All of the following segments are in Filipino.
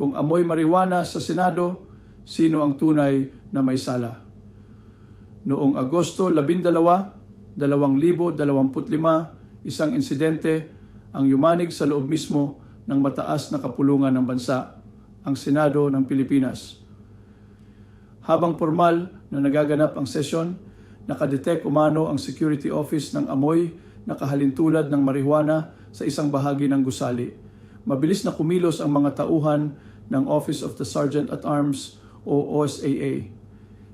Kung amoy marijuana sa Senado, sino ang tunay na may sala? Noong Agosto 12, 2025, isang insidente ang yumanig sa loob mismo ng mataas na kapulungan ng bansa, ang Senado ng Pilipinas. Habang formal na nagaganap ang sesyon, nakadetect umano ang security office ng amoy na kahalintulad ng marijuana sa isang bahagi ng gusali. Mabilis na kumilos ang mga tauhan ng Office of the Sergeant at Arms o OSAA.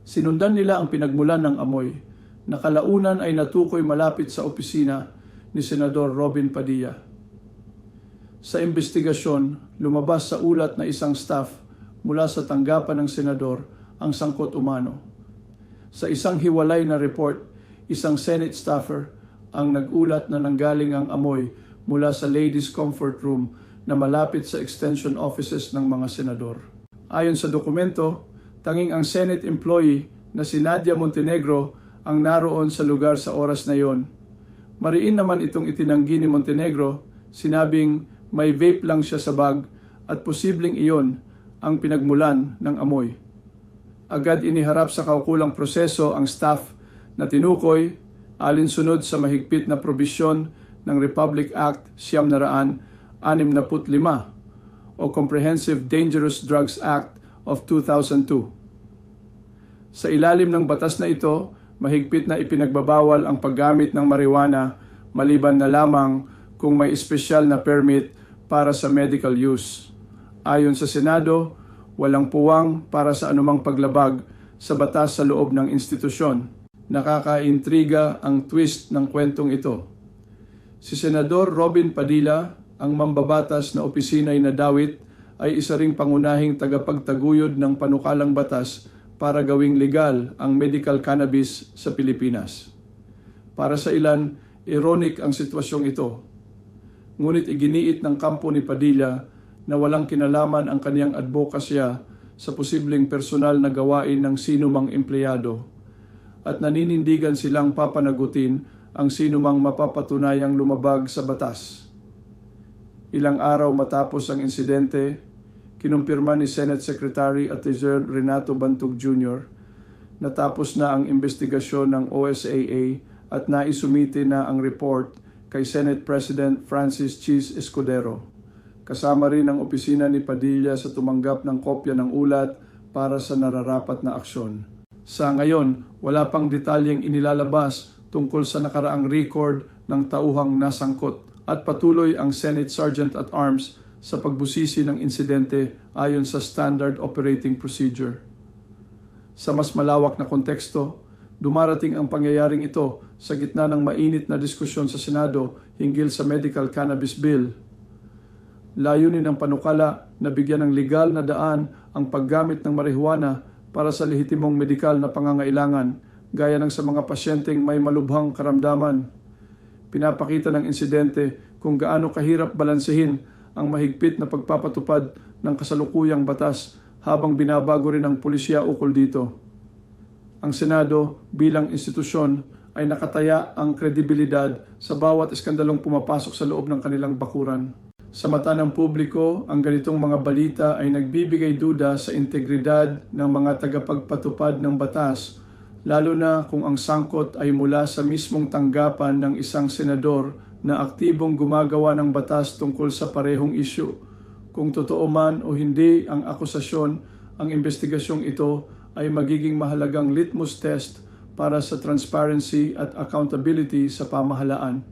Sinundan nila ang pinagmulan ng amoy. Nakalaunan ay natukoy malapit sa opisina ni Senador Robin Padilla. Sa investigasyon, lumabas sa ulat na isang staff mula sa tanggapan ng senador ang sangkot umano. Sa isang hiwalay na report, isang Senate staffer ang nagulat na nanggaling ang amoy mula sa ladies' comfort room na malapit sa extension offices ng mga senador. Ayon sa dokumento, tanging ang Senate employee na si Nadia Montenegro ang naroon sa lugar sa oras na yon. Mariin naman itong itinanggi ni Montenegro, sinabing may vape lang siya sa bag at posibleng iyon ang pinagmulan ng amoy. Agad iniharap sa kaukulang proseso ang staff na tinukoy alinsunod sa mahigpit na probisyon ng Republic Act Siyam Naraan 65 o Comprehensive Dangerous Drugs Act of 2002. Sa ilalim ng batas na ito, mahigpit na ipinagbabawal ang paggamit ng marijuana maliban na lamang kung may espesyal na permit para sa medical use. Ayon sa Senado, walang puwang para sa anumang paglabag sa batas sa loob ng institusyon. Nakakaintriga ang twist ng kwentong ito. Si Senador Robin Padilla, ang mambabatas na opisinay na dawit, ay isa ring pangunahing tagapagtaguyod ng panukalang batas para gawing legal ang medical cannabis sa Pilipinas. Para sa ilan, ironic ang sitwasyong ito ngunit iginiit ng kampo ni Padilla na walang kinalaman ang kaniyang advokasya sa posibleng personal na gawain ng sino mang empleyado at naninindigan silang papanagutin ang sino mang mapapatunayang lumabag sa batas. Ilang araw matapos ang insidente, kinumpirma ni Senate Secretary at Renato Bantog Jr. natapos na ang investigasyon ng OSAA at naisumite na ang report kay Senate President Francis Cheese Escudero. Kasama rin ang opisina ni Padilla sa tumanggap ng kopya ng ulat para sa nararapat na aksyon. Sa ngayon, wala pang detalyeng inilalabas tungkol sa nakaraang record ng tauhang nasangkot at patuloy ang Senate Sergeant at Arms sa pagbusisi ng insidente ayon sa Standard Operating Procedure. Sa mas malawak na konteksto, Dumarating ang pangyayaring ito sa gitna ng mainit na diskusyon sa Senado hinggil sa Medical Cannabis Bill. Layunin ng panukala na bigyan ng legal na daan ang paggamit ng marijuana para sa lehitimong medikal na pangangailangan gaya ng sa mga pasyenteng may malubhang karamdaman. Pinapakita ng insidente kung gaano kahirap balansehin ang mahigpit na pagpapatupad ng kasalukuyang batas habang binabago rin ng pulisya ukol dito ang Senado bilang institusyon ay nakataya ang kredibilidad sa bawat iskandalong pumapasok sa loob ng kanilang bakuran. Sa mata ng publiko, ang ganitong mga balita ay nagbibigay duda sa integridad ng mga tagapagpatupad ng batas, lalo na kung ang sangkot ay mula sa mismong tanggapan ng isang senador na aktibong gumagawa ng batas tungkol sa parehong isyu. Kung totoo man o hindi ang akusasyon, ang investigasyong ito ay magiging mahalagang litmus test para sa transparency at accountability sa pamahalaan.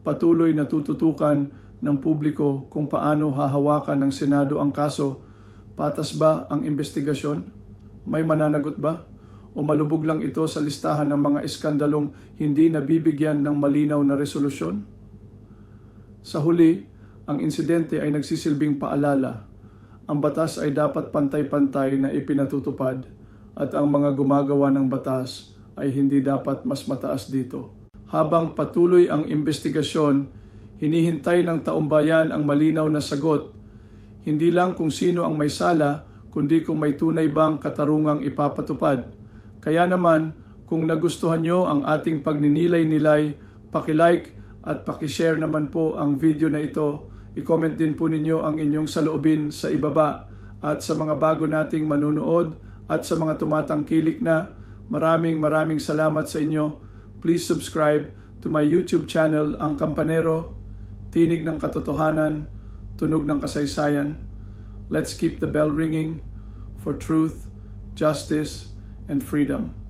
Patuloy na tututukan ng publiko kung paano hahawakan ng Senado ang kaso. Patas ba ang investigasyon? May mananagot ba? O malubog lang ito sa listahan ng mga iskandalong hindi nabibigyan ng malinaw na resolusyon? Sa huli, ang insidente ay nagsisilbing paalala. Ang batas ay dapat pantay-pantay na ipinatutupad at ang mga gumagawa ng batas ay hindi dapat mas mataas dito. Habang patuloy ang investigasyon, hinihintay ng taumbayan ang malinaw na sagot, hindi lang kung sino ang may sala, kundi kung may tunay bang katarungang ipapatupad. Kaya naman, kung nagustuhan nyo ang ating pagninilay-nilay, pakilike at pakishare naman po ang video na ito. I-comment din po ninyo ang inyong saloobin sa ibaba at sa mga bago nating manunood at sa mga tumatangkilik na, maraming maraming salamat sa inyo. Please subscribe to my YouTube channel, Ang Kampanero, Tinig ng Katotohanan, Tunog ng Kasaysayan. Let's keep the bell ringing for truth, justice, and freedom.